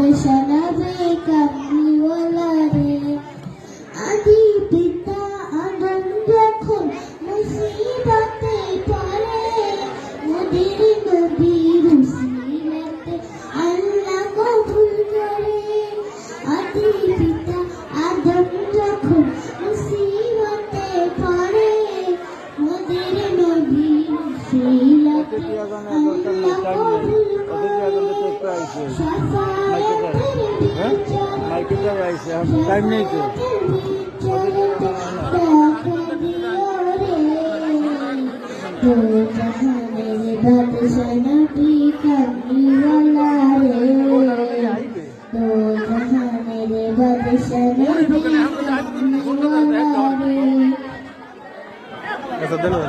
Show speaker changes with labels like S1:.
S1: জাহানের বাদশা নবী কামলিওয়ালা রে আদি পিতা আদম যখন মুসিবতে পড়ে মোদের নবীর উসিলাতে আল্লাহ কবুল করে আদি পিতা আদম যখন মুসিবতে পড়ে মোদের নবীর উসিলাতে আল্লাহ কবুল করে
S2: হ্যাঁ? জায়গায় আইসে টাইম নেই তো আচ্ছা দেন